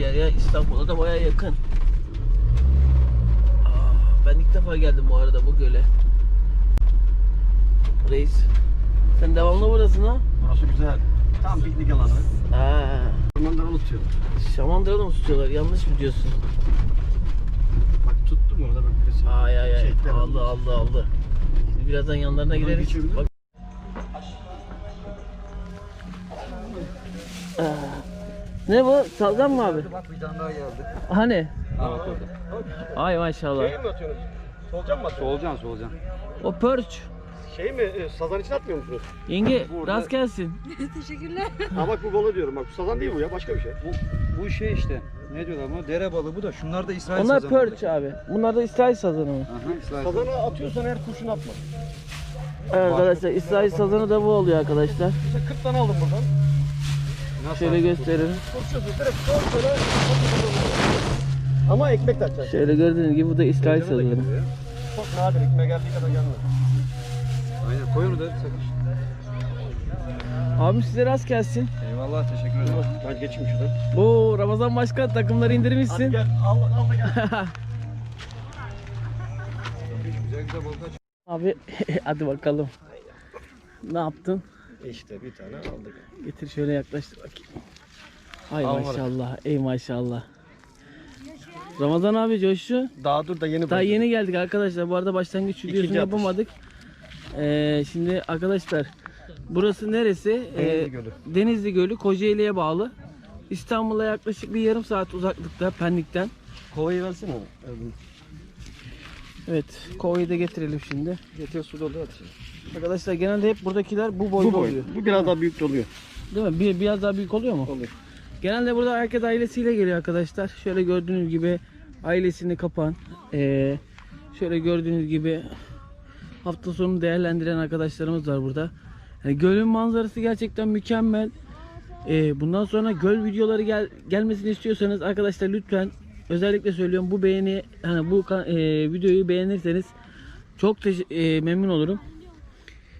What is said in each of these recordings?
yer ya. İstanbul'a da baya yakın. Aa, ben ilk defa geldim bu arada bu göle. Reis. Sen devamlı buradasın ha? Burası güzel. Tam piknik alanı. Ha. Ormanları tutuyor. Şamandıra'da mı tutuyorlar? Yanlış mı diyorsun? Bak tuttum orada bak birisi. Ay ay ay. Çekler Aldı aldı aldı. Şimdi birazdan yanlarına Buradan gideriz. Bak. Ne bu? Salgan mı abi? Bak bir tane daha geldi. Hani? Evet orada. Ay maşallah. Şey mi atıyorsunuz? Solucan mı atıyorsunuz? Solucan solucan. O pörç. Şey mi? e, Sazan için atmıyor musunuz? Yenge Burada- rast gelsin. Teşekkürler. ha bak bu balığı diyorum. Bak bu sazan değil bu ya. Başka bir şey. Bu, bu şey işte. Ne diyorlar buna? Dere balığı bu da. Şunlar da İsrail Onlar sazanı pörç balığı. abi. Bunlar da İsrail sazanı mı? Aha, İsrail Sazanı atıyorsan eğer kurşun atma. Evet arkadaşlar İsrail sazanı da bu oluyor arkadaşlar. İşte 40 tane aldım buradan. Nasıl Şöyle gösterelim. Direkt. Ama ekmek de atacaksın. Şöyle gördüğünüz gibi bu da İsrail ya. Çok nadir ekmeğe geldiği kadar gelmiyor. Aynen koy onu da sakış. Abim size rast gelsin. Eyvallah teşekkür ederim. Ben geçeyim şuradan. Bu Ramazan Başkan takımları indirmişsin. gel al, al da gel. Güzel güzel. Abi hadi bakalım. Ne yaptın? İşte bir tane aldık. Getir şöyle yaklaştır bakayım. Ay Al maşallah. Ey maşallah. Ramazan abi coşu. Daha dur da yeni Daha başladı. yeni geldik arkadaşlar. Bu arada başlangıç videosunu atış. yapamadık. Ee, şimdi arkadaşlar burası neresi? Ee, Denizli Gölü. Denizli Gölü Kocaeli'ye bağlı. İstanbul'a yaklaşık bir yarım saat uzaklıkta Pendik'ten. Kovayı versene. Evet, kovayı da getirelim şimdi. Getir su dolu at. Arkadaşlar genelde hep buradakiler bu boyda Bu boy. oluyor. Bu biraz daha büyük doluyor. Değil mi? Bir, biraz daha büyük oluyor mu? Oluyor. Genelde burada herkes ailesiyle geliyor arkadaşlar. Şöyle gördüğünüz gibi ailesini kapan. Ee, şöyle gördüğünüz gibi hafta sonu değerlendiren arkadaşlarımız var burada. Yani gölün manzarası gerçekten mükemmel. Ee, bundan sonra göl videoları gel, gelmesini istiyorsanız arkadaşlar lütfen özellikle söylüyorum bu beğeni hani bu e, videoyu beğenirseniz çok e, memnun olurum.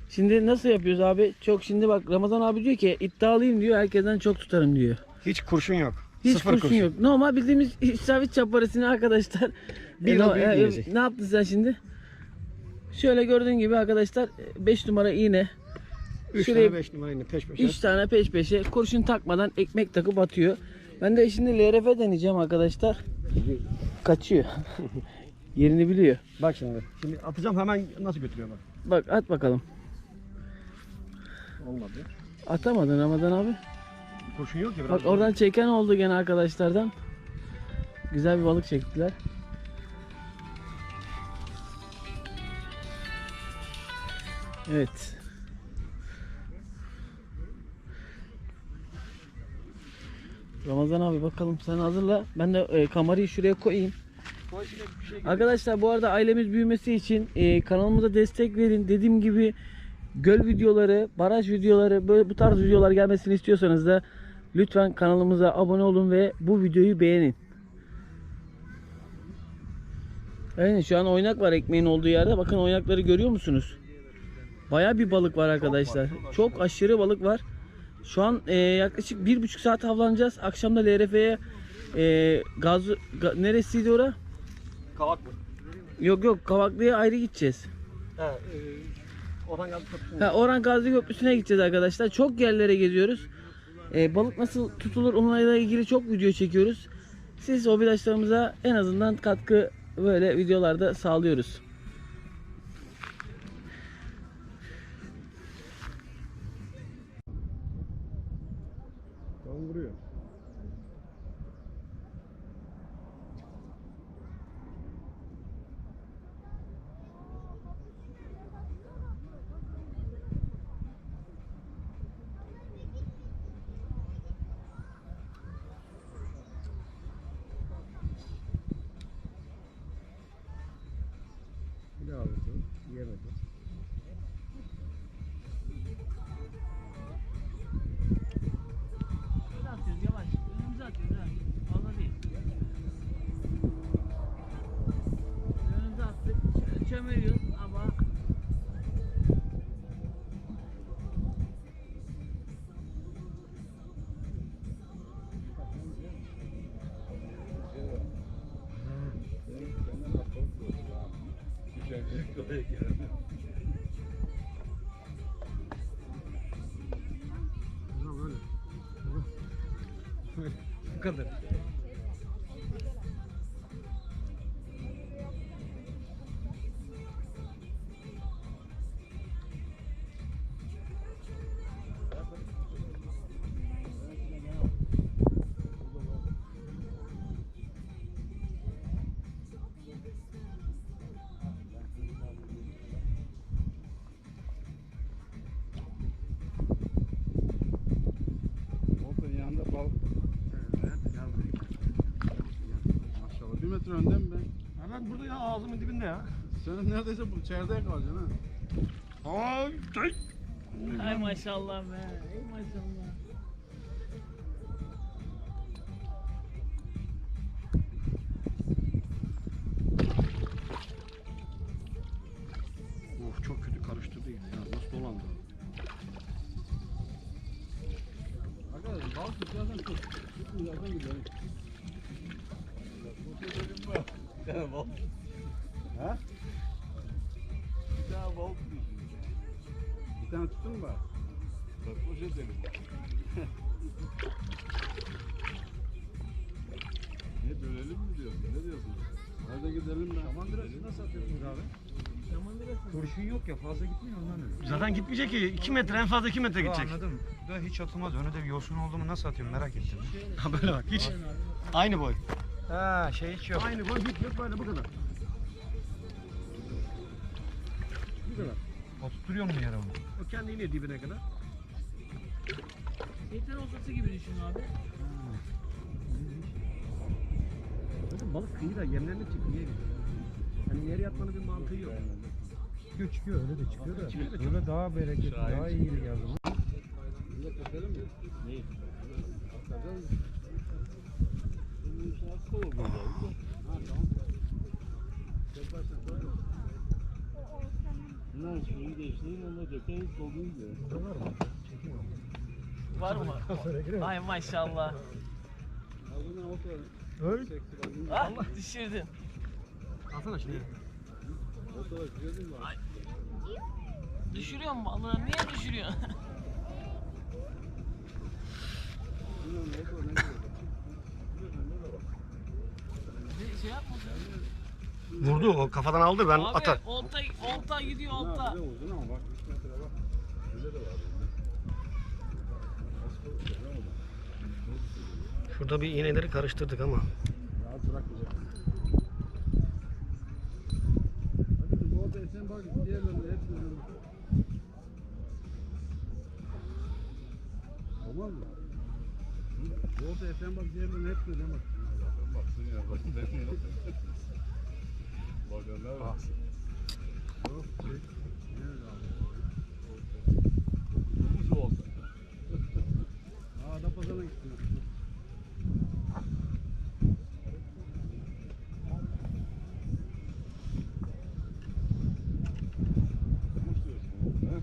Şimdi nasıl yapıyoruz abi? Çok şimdi bak Ramazan abi diyor ki iddialıyım diyor. Herkesten çok tutarım diyor. Hiç kurşun yok. Hiç Sıfır kurşun, yok. Normal bildiğimiz isabet çaparasını arkadaşlar. Bir E, no- e. Ne yaptın sen şimdi? Şöyle gördüğün gibi arkadaşlar 5 numara iğne. 3 Şuraya- tane 5 numara yine peş peşe. 3 tane peş peşe kurşun takmadan ekmek takıp atıyor. Ben de şimdi LRF deneyeceğim arkadaşlar. Kaçıyor. Yerini biliyor. Bak şimdi. Şimdi atacağım hemen nasıl götürüyor bak. Bak at bakalım. Olmadı. Atamadın Ramazan abi. Kurşun yok ya biraz. Bak oradan çeken oldu gene arkadaşlardan. Güzel bir balık çektiler. Evet. Ramazan abi bakalım sen hazırla. Ben de e, kamerayı şuraya koyayım. Koy şimdi bir şey Arkadaşlar bu arada ailemiz büyümesi için e, kanalımıza destek verin. Dediğim gibi göl videoları, baraj videoları, böyle bu tarz videolar gelmesini istiyorsanız da lütfen kanalımıza abone olun ve bu videoyu beğenin. Aynen şu an oynak var ekmeğin olduğu yerde. Bakın oynakları görüyor musunuz? Baya bir balık var arkadaşlar. Çok aşırı balık var. Şu an e, yaklaşık bir buçuk saat avlanacağız. Akşam da LRF'ye e, gaz, ga- neresiydi ora? Kavak mı? Yok yok Kavaklı'ya ayrı gideceğiz. He. E, Orhan Gazi Köprüsü'nün. Ha, Orhan Gazi Köprüsü'ne gideceğiz arkadaşlar. Çok yerlere geziyoruz. Ee, balık nasıl tutulur onlarla ilgili çok video çekiyoruz. Siz hobidaşlarımıza en azından katkı böyle videolarda sağlıyoruz. Bir daha vurdu. Yemedi. Böyle. Ağzımın dibinde ya. Senin neredeyse bu çerdeye kalacaksın ha. Ay, ay. Ay maşallah be. Ey maşallah. Of çok kötü karıştırdı ya. Nasıl dolandı? Arkadaşlar bal tutacaksan tut. Tutmayacaksan gidelim. Bir tane bal. Bir tane tuttun mu? Bak poşet elim. Ne dönelim mi diyorsun? Ne diyorsun? Hadi gidelim ben. Aman biraz nasıl atıyorsunuz abi? Kurşun yok ya fazla gitmiyor ondan öyle. Zaten gitmeyecek ki. 2 metre en fazla 2 metre gidecek. Anladım. Da hiç atılmaz. Öne de bir yosun oldu mu nasıl atıyorum merak ettim. Ha böyle bak hiç. Aynı boy. Ha şey hiç yok. Aynı boy hiç yok böyle bu kadar. Bu kadar. Oturtuyor mu yere onu? Kendi iniyor dibine kadar. Yeter oltası gibi düşün abi. Zaten balık kıyıda çıkıyor. Niye Hani yere yatmanın bir mantığı yok. Çıkıyor çıkıyor öyle de çıkıyor da. Çıkıyor da çok- Böyle daha bereketli daha iyi geldi. de keselim mi? Neyi? Atacağız. Bunun işi hasta olur burada. Ha tamam. Koy. Bunlar suyu değiştirin onunla dökeriz doluyu diyor. Var mı? Ay maşallah. Ağzından otur. Öyle. Seksi bakayım. Ah düşürdün. Alsana şimdi. Otur. Gördün mü? Düşürüyorsun balığı. Niye? Bir şey yapma. Vurdu o kafadan aldı ben Abi atar. olta, olta gidiyor olta. bir de uzun ama bak 3 metre bak. Öyle de var. Nasıl güzel oldu. Şurada bir iğneleri karıştırdık ama. Olmaz mı? Orada sen bak diğerlerine hepsini öldür. Bak. Baksın ya bak ben ne Bakanlar bak. Yok şey. Nerede abi? Bu mu oldu? Aa adam pazarına gitti. Kuş diyorsun. Ha?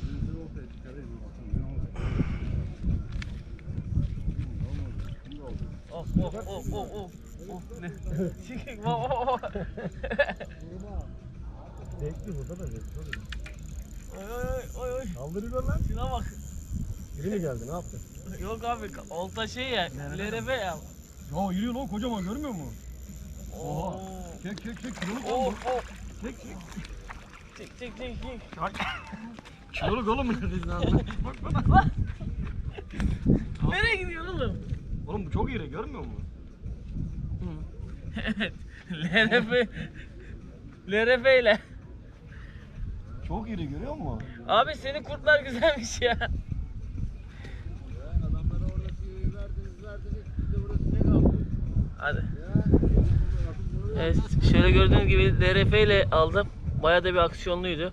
Şimdi ortaya çıkarayım bir bakalım ne olacak. Ne oldu? Of of of of of. Of ne? Bak bak bak. Bekli burada da bekli. Oy oy oy oy. Kaldırıyor lan. Şuna bak. Biri mi geldi ne yaptı? Yok abi olta şey ya. LRB ya. Ya yürüyor lan kocaman görmüyor musun? Oo. Çek çek çek kiloluk Oh oğlum. oh. Çek çek. Çek çek çek çek. Kiloluk oğlum neredesin abi? Bak bak. Nereye gidiyorsun oğlum? Oğlum bu çok iri görmüyor musun? evet. LRB. LRB ile. Çok iri görüyor musun? Abi senin kurtlar güzelmiş ya. Adamlara orada suyu verdiniz verdiniz. Bir de burası ne kaldı? Hadi. Evet, şöyle gördüğünüz gibi LRF ile aldım. Bayağı da bir aksiyonluydu.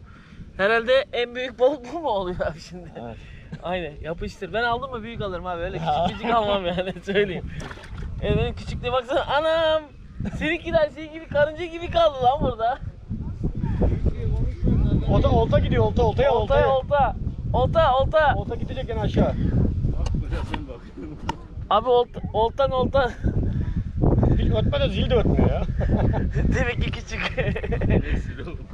Herhalde en büyük balık bu mu oluyor abi şimdi? Evet. Aynen yapıştır. Ben aldım mı büyük alırım abi. Öyle küçük küçük almam yani söyleyeyim. Evet benim küçüklüğe baksana. Anam! Seninkiler şey gibi karınca gibi kaldı lan burada. Olta, olta gidiyor olta oltaya Olta olta. Olta olta. Olta gidecek en aşağı. Abi olta, oltan olta. Hiç ötmeden zil de ötmüyor ya. Demek ki küçük.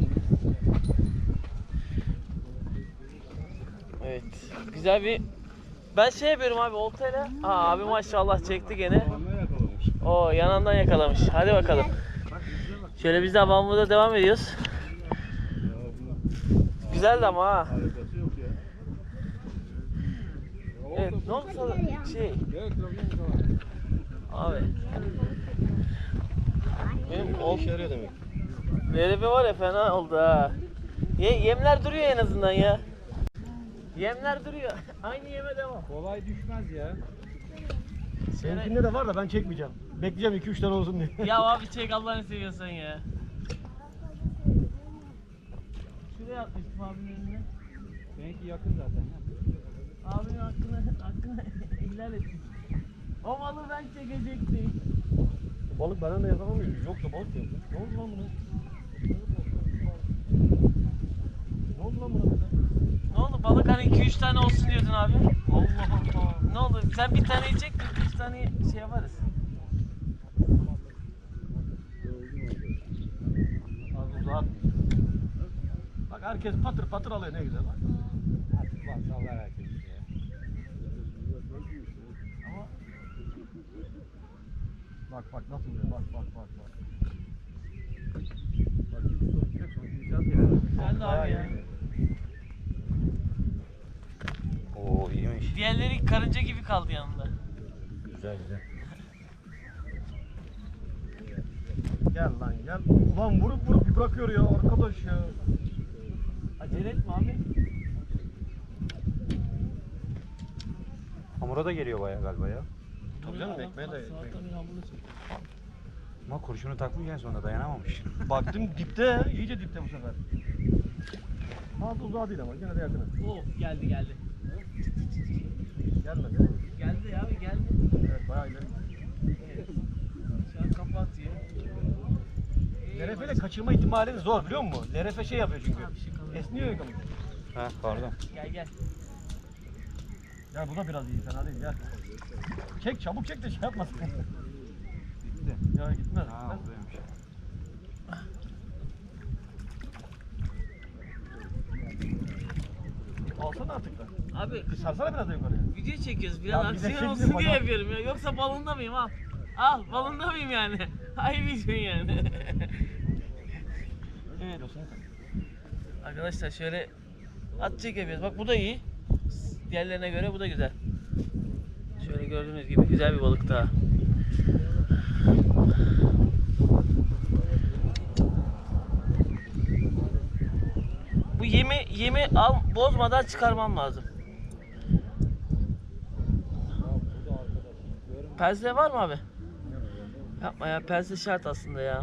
evet. Güzel bir ben şey yapıyorum abi oltayla. Aa abi maşallah çekti gene. O yanından yakalamış. Hadi bakalım. Şöyle biz de avamıza devam ediyoruz. Güzeldi ama ha. Evet, ne oldu sana? Şey, abi. Benim ol. Verifi var ya fena oldu ha. Ye- yemler duruyor en azından ya. Yemler duruyor. Aynı yeme devam. Kolay düşmez ya. Seninkinde de var da ben çekmeyeceğim. Bekleyeceğim 2-3 tane olsun diye. ya abi çek Allah'ını seviyorsan ya. Şuraya atmıştım abinin önüne. Benimki yakın zaten ya. Abinin hakkını, hakkını ihlal ettim. O malı ben çekecektim. Balık benden de yakalamıyor. Yoksa balık yok. Ne oldu lan buna? Ne oldu lan buna? Oldu balık hani 2-3 tane olsun diyordun abi. Allah Allah. Ne oldu? Sen bir tane yiyecek mi? 2-3 tane şey yaparız. Az uzağa at. Bak herkes patır patır alıyor ne güzel bak. Bak sallar herkes. Ama bak bak nasıl vuruyor bak bak bak bak. Bak bir bak güzel ya. Sen de abi ya. Oo karınca gibi kaldı yanında. Güzel güzel. Gel lan gel. Ulan vurup vurup bırakıyor ya arkadaş ya. Acele etme abi. Hamura da geliyor bayağı galiba ya. Tabii canım ekmeğe de. Ama kurşunu takmış en sonunda dayanamamış. Baktım dipte iyice dipte bu sefer. Fazla uzağa değil ama gene de yakın. Oh geldi geldi. Gelmedi. Geldi abi geldi. Evet bayağı ileri. Şu an kafa atıyor. Lerefe ile kaçırma ihtimalin zor biliyor musun? Lerefe şey yapıyor çünkü. Şey. Esniyor ya kamış. ha pardon. Gel gel. Ya bu da biraz iyi fena değil gel. Çek çabuk çek de şey yapmasın. Gitti. ya gitmez. Ha gitmez. Alsana artık. Abi Sarsana biraz da yukarıya. video çekiyoruz biraz Ya aksiyon kim olsun diye bana? yapıyorum ya. Yoksa balonda mıyım al. Al balonda mıyım yani? Ay video yani. evet. Arkadaşlar şöyle at çek yapıyoruz. Bak bu da iyi. Diğerlerine göre bu da güzel. Şöyle gördüğünüz gibi güzel bir balık daha. Bu yemi yemi al bozmadan çıkarmam lazım. Pense var mı abi? Yapma ya pense şart aslında ya.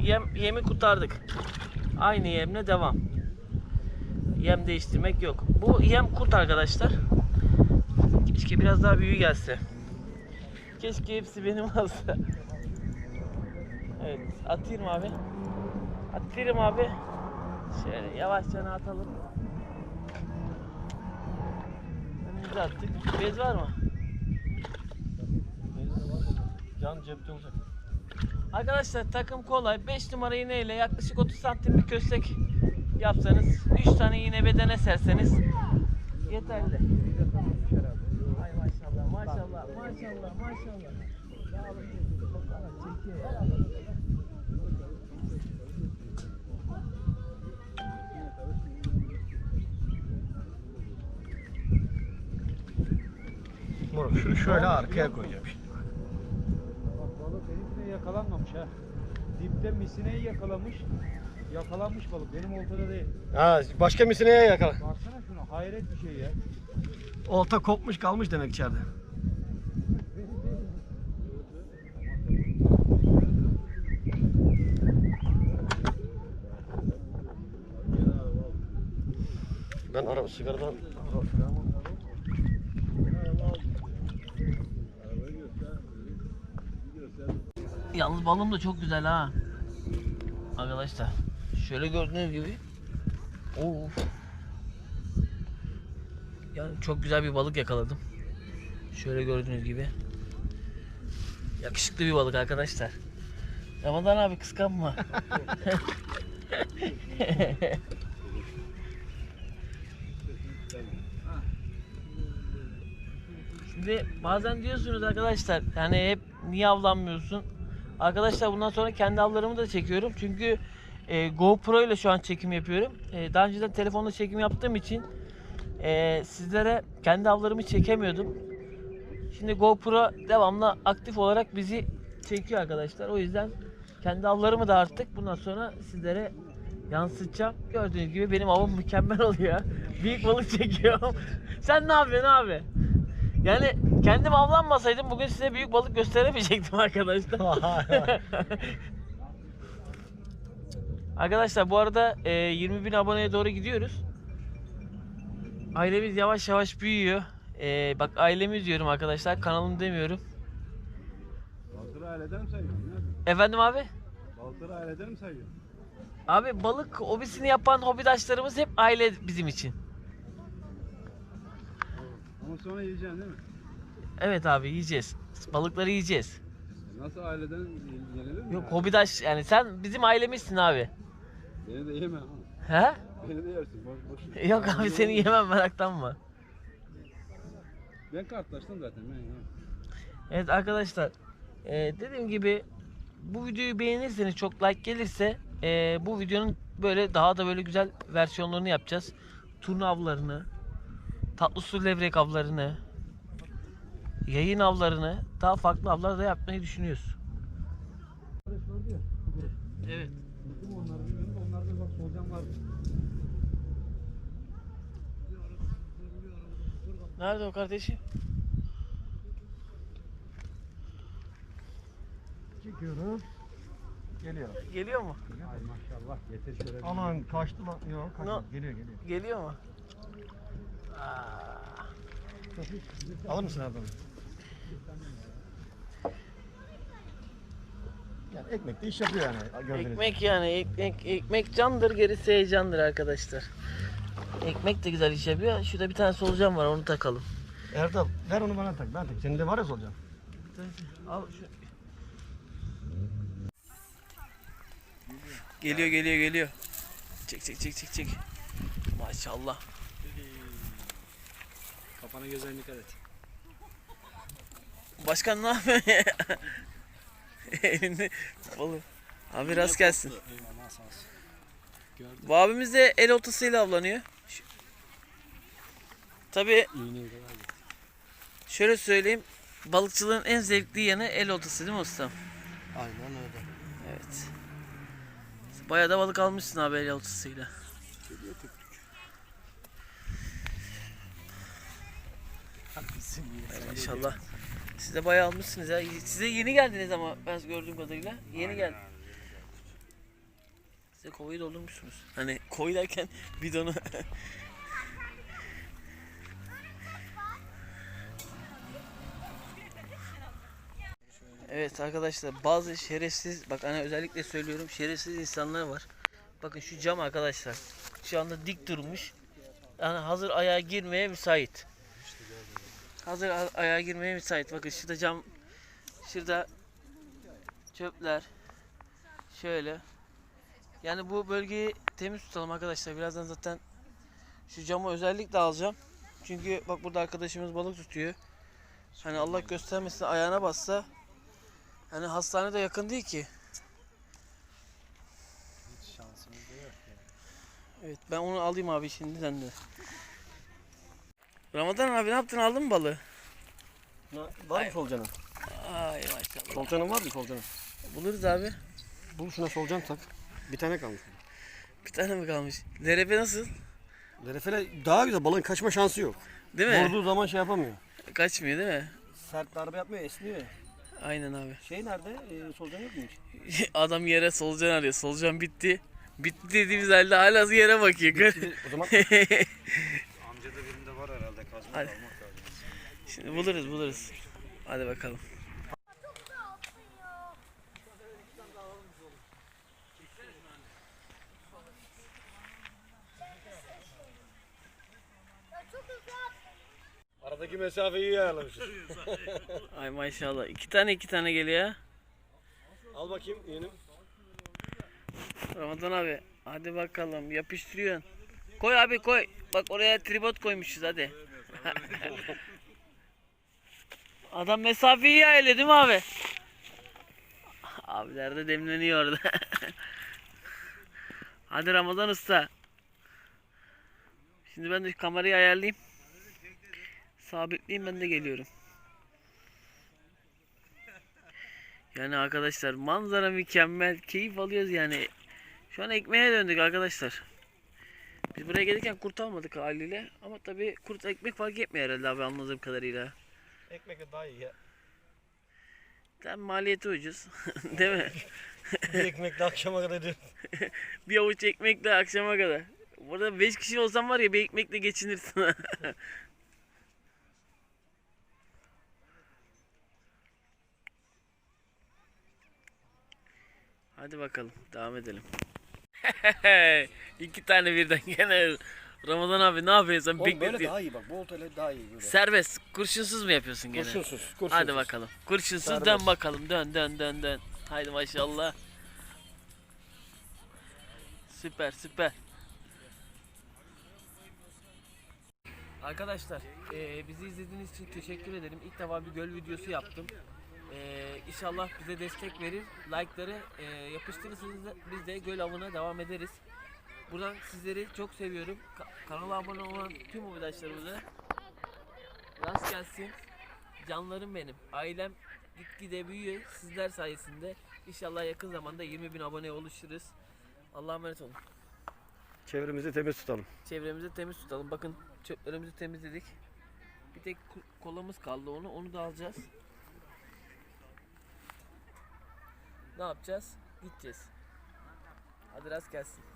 Yem, yemi kurtardık. Aynı yemle devam. Yem değiştirmek yok. Bu yem kurt arkadaşlar. Keşke biraz daha büyüğü gelse. Keşke hepsi benim olsa. Evet, atayım abi. Atayım abi. Şöyle yavaşça atalım. Önümüze attık. Bez var mı? Can cepte olacak. Arkadaşlar takım kolay. 5 numara iğneyle yaklaşık 30 santim bir köstek yapsanız, 3 tane iğne bedene serseniz yeterli. Ay maşallah, maşallah, maşallah, maşallah. Moruk şunu şöyle arkaya koyacağım şimdi. Bak balık benimkine yakalanmamış ha. Dipte misineyi yakalamış. Yakalanmış balık. Benim oltada değil. Ha başka misineye yakala. Baksana şuna hayret bir şey ya. Olta kopmuş kalmış demek içeride. Ben araba sigaradan Yalnız balım da çok güzel ha. Arkadaşlar şöyle gördüğünüz gibi. Of. Yani çok güzel bir balık yakaladım. Şöyle gördüğünüz gibi. Yakışıklı bir balık arkadaşlar. Ramazan abi kıskanma. Şimdi bazen diyorsunuz arkadaşlar yani hep niye avlanmıyorsun? Arkadaşlar bundan sonra kendi avlarımı da çekiyorum. Çünkü e, GoPro ile şu an çekim yapıyorum. E, daha önceden telefonla çekim yaptığım için e, sizlere kendi avlarımı çekemiyordum. Şimdi GoPro devamlı aktif olarak bizi çekiyor arkadaşlar. O yüzden kendi avlarımı da artık bundan sonra sizlere yansıtacağım. Gördüğünüz gibi benim avım mükemmel oluyor. Büyük balık çekiyorum. Sen ne yapıyorsun abi? Yani kendim avlanmasaydım bugün size büyük balık gösteremeyecektim arkadaşlar. arkadaşlar bu arada e, 20 bin aboneye doğru gidiyoruz. Ailemiz yavaş yavaş büyüyor. E, bak ailemiz diyorum arkadaşlar kanalım demiyorum. Balıkları aileden mi sayıyorsun? Efendim abi? Balıkları aileden mi sayıyorsun? Abi balık hobisini yapan hobidaşlarımız hep aile bizim için. Ama sonra yiyeceksin değil mi? Evet abi yiyeceğiz. Balıkları yiyeceğiz. Nasıl aileden yenilir mi? Yok ya? hobidaş yani sen bizim ailemizsin abi. Beni de yeme ama. He? Beni de yersin. Boş boş. Yok abi seni yemem meraklanma. Ben kartlaştım zaten ben yemem. Evet arkadaşlar e, dediğim gibi bu videoyu beğenirseniz çok like gelirse e, bu videonun böyle daha da böyle güzel versiyonlarını yapacağız. Turna avlarını, tatlı su levrek avlarını, yayın avlarını daha farklı avlar da yapmayı düşünüyoruz. Evet. Onlarda bak solucan vardı. Nerede o kardeşim? Çekiyorum. Geliyor. Geliyor mu? Ay maşallah getir şöyle. Aman kaçtı lan. Yok kaçtı. No. Geliyor geliyor. Geliyor mu? Aa, Alır mısın abi? Yani ekmek de iş yapıyor yani gördüğünüz gibi. ekmek yani ekmek ekmek candır gerisi heyecandır arkadaşlar. Ekmek de güzel iş yapıyor. Şurada bir tane solucan var onu takalım. Erdal ver onu bana tak. Ben tak. Senin de var ya solucan. Al şu. Geliyor geliyor geliyor. Çek çek çek çek çek. Maşallah. Kafana gözlerine dikkat et. Başkan ne yapıyor ya? Elinde balı. Abi rast gelsin. Eyvallah sağ olsun. Gördüm. Bu abimiz de el oltasıyla avlanıyor. İğneyi de verdim. şöyle söyleyeyim. Balıkçılığın en zevkli yanı el oltası değil mi ustam? Aynen öyle. Evet. Bayağı da balık almışsın abi el oltasıyla. Haklısın iyi. Maşallah. Siz de bayağı almışsınız ya. Size yeni geldiniz ama ben gördüğüm kadarıyla. Yeni geldi. Size kovayı doldurmuşsunuz. Hani koy derken bidonu. evet arkadaşlar bazı şerefsiz bak hani özellikle söylüyorum şerefsiz insanlar var. Bakın şu cam arkadaşlar. Şu anda dik durmuş. Yani hazır ayağa girmeye müsait. Hazır ayağa girmeye müsait. Bakın şurada cam, şurada çöpler. Şöyle. Yani bu bölgeyi temiz tutalım arkadaşlar. Birazdan zaten şu camı özellikle alacağım. Çünkü bak burada arkadaşımız balık tutuyor. Hani Allah göstermesin ayağına bassa hani hastane de yakın değil ki. Hiç şansımız da yok ya. Evet ben onu alayım abi şimdiden de. Ramazan abi ne yaptın aldın mı balığı? Var mı solucanın? Ay maşallah. Solucanın var mı solucanın? Buluruz abi. Bul şuna solucan tak. Bir tane kalmış. Bir tane mi kalmış? Lerepe nasıl? Derefele daha güzel balığın kaçma şansı yok. Değil mi? Vurduğu zaman şey yapamıyor. Kaçmıyor değil mi? Sert darbe yapmıyor esniyor. Aynen abi. Şey nerede? Ee, solucan yok mu hiç? Adam yere solucan arıyor. Solucan bitti. Bitti dediğimiz halde hala yere bakıyor. O zaman Amcada birinde var herhalde kazma Hadi. Şimdi buluruz buluruz. Hadi bakalım. Aradaki mesafeyi iyi ayarlamışız. Ay maşallah. iki tane iki tane geliyor. Al bakayım yeğenim. Ramazan abi hadi bakalım yapıştırıyorsun. Koy abi koy. Bak oraya tripod koymuşuz hadi. Adam mesafeyi iyi ayarlıyor değil mi abi? Abiler de demleniyor orada. hadi Ramazan usta. Şimdi ben de kamerayı ayarlayayım. Sabitleyeyim ben de geliyorum. Yani arkadaşlar manzara mükemmel. Keyif alıyoruz yani. Şu an ekmeğe döndük arkadaşlar. Biz buraya gelirken kurt almadık haliyle. Ama tabii kurt ekmek fark etmiyor herhalde abi anladığım kadarıyla. Ekmek daha iyi ya. Tam maliyeti ucuz. Değil mi? Bir ekmekle akşama kadar diyor. Bir avuç ekmekle akşama kadar. Burada 5 kişi olsam var ya bir ekmekle geçinirsin. Hadi bakalım devam edelim. İki tane birden gene. Ramazan abi ne yapıyorsun sen? Oğlum böyle daha iyi bak. Bu oltayla daha iyi böyle. Serbest. Kurşunsuz mu yapıyorsun gene? Kurşunsuz. kurşunsuz. Hadi bakalım. Kurşunsuz dön Serbest. bakalım. Dön dön dön dön. Haydi maşallah. Süper süper. Arkadaşlar eee, bizi izlediğiniz için teşekkür ederim. İlk defa bir göl videosu yaptım. Eee inşallah bize destek verir. Like'ları eee, yapıştırırsanız da biz de göl avına devam ederiz. Buradan sizleri çok seviyorum. Ka- kanala abone olan tüm arkadaşlarımıza rast gelsin. Canlarım benim. Ailem gitgide büyüyor. Sizler sayesinde. İnşallah yakın zamanda 20 bin abone oluşuruz. Allah'a emanet olun. Çevremizi temiz tutalım. Çevremizi temiz tutalım. Bakın çöplerimizi temizledik. Bir tek kolamız kaldı onu. Onu da alacağız. Ne yapacağız? Gideceğiz. Hadi rast gelsin.